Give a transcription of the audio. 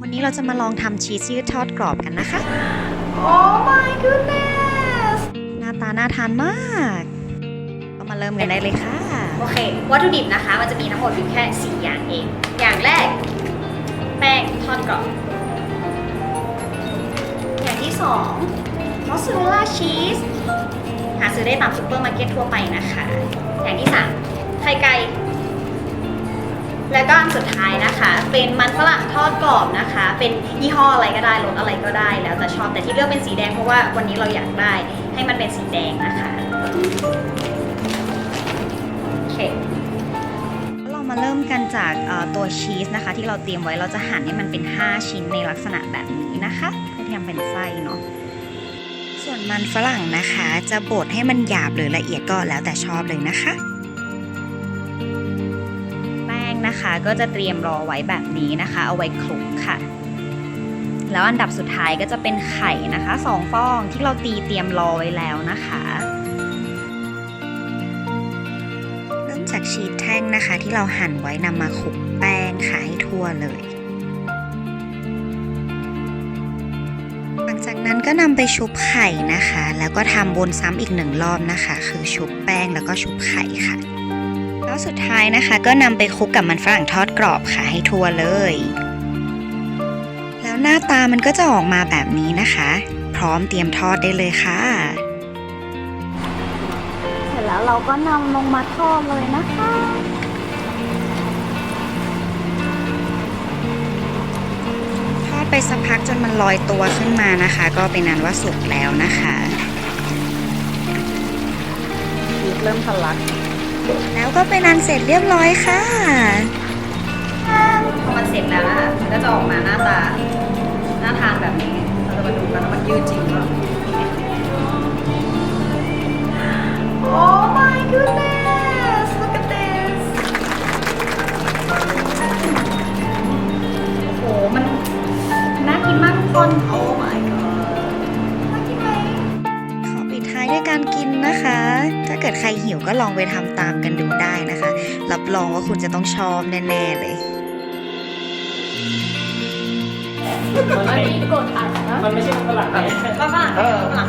วันนี้เราจะมาลองทำชีสยืดทอดกรอบกันนะคะ Oh my goodness หน้าตาน่าทานมากก็มาเริ่มกันได้เลยค่ะ โอเค วัตถุดิบนะคะ มันจะมีทั้งหมดอยู่แค่ 4 อย่างเอง อย่างแรก แป้งทอดกรอบ อย่างที่2มอสซาเรลล่าชีส หาซื้อได้ตามซูเปอร์มาร์เก็ตทั่วไปนะคะ อย่างที่3ไข่ไก่ แล้วก็อันสุดท้ายนะคะ เป็นมันฝรั่งทอดกรอบนะคะ เป็นยี่ห้ออะไรก็ได้รสอะไรก็ได้ แล้วแต่ชอบแต่ที่เลือกเป็นสีแดงเพราะว่าวันนี้เราอยากได้ให้มันเป็นสีแดงนะคะโอเคเรามาเริ่มกันจากตัวชีสนะคะ ที่เราเตรียมไว้เราจะหั่นให้มันเป็น 5 ชิ้นในลักษณะแบบนี้นะคะเพื่อที่ทำเป็นไส้เนาะส่วนมันฝรั่งนะคะ จะบดให้มันหยาบหรือละเอียดก็แล้วแต่ชอบเลยนะคะ นะคะ ก็จะเตรียมรอไว้แบบนี้นะคะ เอาไว้คลุกค่ะ แล้วอันดับสุดท้ายก็จะเป็นไข่นะคะสองฟองที่เราตีเตรียมรอไว้แล้วนะคะเริ่มจากชีสแท่งนะคะ ที่เราหั่นไว้นำมาคลุกแป้งค่ะให้ทั่วเลย หลังจากนั้นก็นำไปชุบไข่นะคะ แล้วก็ทำวนซ้ำอีกหนึ่งรอบนะคะ คือชุบแป้งแล้วก็ชุบไข่ค่ะ แล้วสุดท้ายนะคะก็นำไปคลุกกับมันฝรั่งทอดกรอบค่ะให้ทั่วเลย แล้วหน้าตามันก็จะออกมาแบบนี้นะคะ พร้อมเตรียมทอดได้เลยค่ะ เสร็จแล้วเราก็นำลงมาทอดเลยนะคะทอดไปสักพักจนมันลอยตัวขึ้นมานะคะ ก็เป็นนั้นว่าสุกแล้วนะคะชีสเริ่มทะลัก แล้วก็เป็นอันเสร็จเรียบร้อยค่ะพอมันเสร็จแล้วนะคะมันก็จะออกมาหน้าตาหน่าทานแบบนี้ เราจะมาดูกันว่ามันยืดจริงหรือเปล่า Oh my goodness look at this โอ้โหมันน่ากินมากทุกคน ดท้ายด้วยการกินนะคะ ถ้าเกิดใครหิวก็ลองไปทำตามกันดูได้นะคะ รับรองว่าคุณจะต้องชอบแน่ ๆ เลยมันไม่ใช่มันฝรั่งนะฝรั่งฝรั่ง